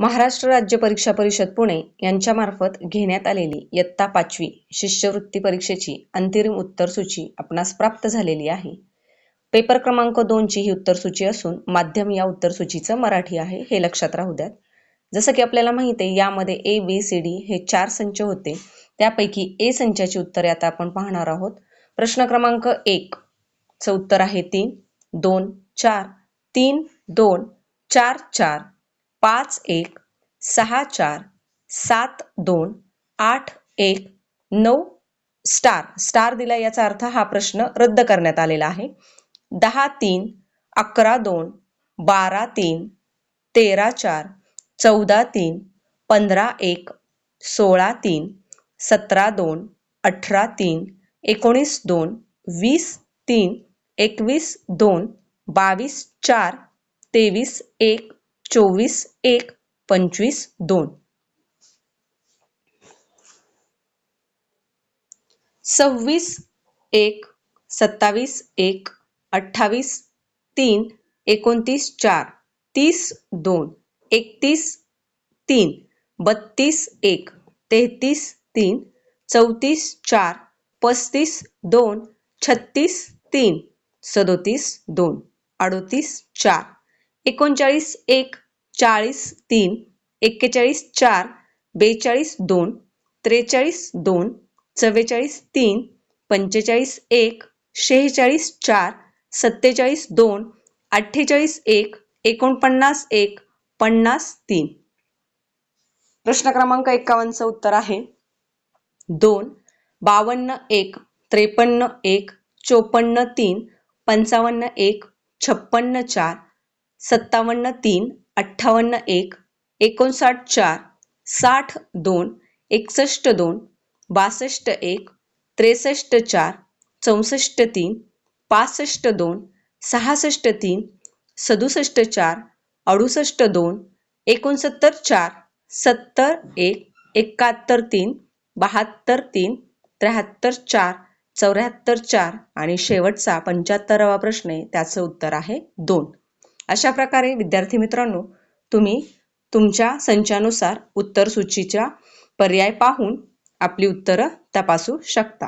महाराष्ट्र राज्य परीक्षा परिषद पुणे यांच्यामार्फत घेण्यात आलेली इयत्ता पाचवी शिष्यवृत्ती परीक्षेची अंतिम उत्तरसूची आपणास प्राप्त झालेली आहे. पेपर क्रमांक दोनची ही उत्तरसूची असून माध्यम या उत्तरसूचीचं मराठी आहे हे लक्षात राहू द्यात. जसं की आपल्याला माहिती आहे यामध्ये ए बी सी डी हे चार संच होते. त्यापैकी ए संचाची उत्तरे आता आपण पाहणार आहोत. प्रश्न क्रमांक एक चं उत्तर आहे तीन दोन चार तीन दोन चार चार. पाच एक सहा चार सात दोन आठ एक नऊ स्टार. स्टार दिला याचा अर्थ हा प्रश्न रद्द करण्यात आलेला आहे. दहा तीन अकरा दोन बारा तीन तेरा चार चौदा तीन पंधरा एक सोळा तीन सतरा दोन अठरा तीन एकोणीस दोन वीस तीन एकवीस दोन बावीस चार तेवीस एक. चोवीस एक पंचवीस दोन. सव्वीस एक सत्तावीस एक अठ्ठावीस तीन एकोणतीस चार तीस दोन एकतीस तीन बत्तीस एक तेहतीस तीन चौतीस चार पस्तीस दोन छत्तीस तीन सदोतीस दोन अडोतीस चार एकोणचाळीस एक चाळीस तीन एक्केचाळीस चार बेचाळीस दोन त्रेचाळीस दोन चव्वेचाळीस तीन पंचेचाळीस एक शेहेचाळीस चार सत्तेचाळीस दोन अठ्ठेचाळीस एक एकोणपन्नास एक पन्नास तीन. प्रश्न क्रमांक एकावन्नचं उत्तर आहे. दोन बावन्न एक त्रेपन्न एक चोपन्न तीन पंचावन्न एक छप्पन्न चार सत्तावन्न तीन अठ्ठावन्न एक एकोणसाठ चार साठ दोन एकसष्ट दोन बासष्ट एक त्रेसष्ट चार चौसष्ट तीन पासष्ट दोन सहासष्ट तीन सदुसष्ट चार अडुसष्ट दोन एकोणसत्तर चार सत्तर एक एकाहत्तर तीन बहात्तर तीन त्र्याहत्तर चार चौऱ्याहत्तर चार आणि शेवटचा पंच्याहत्तरावा प्रश्न आहे. त्याचं उत्तर आहे दोन. अशा प्रकारे विद्यार्थी मित्रांनो तुम्ही तुमच्या संचानुसार उत्तर सूचीच्या पर्याय पाहून आपली उत्तरं तपासू शकता.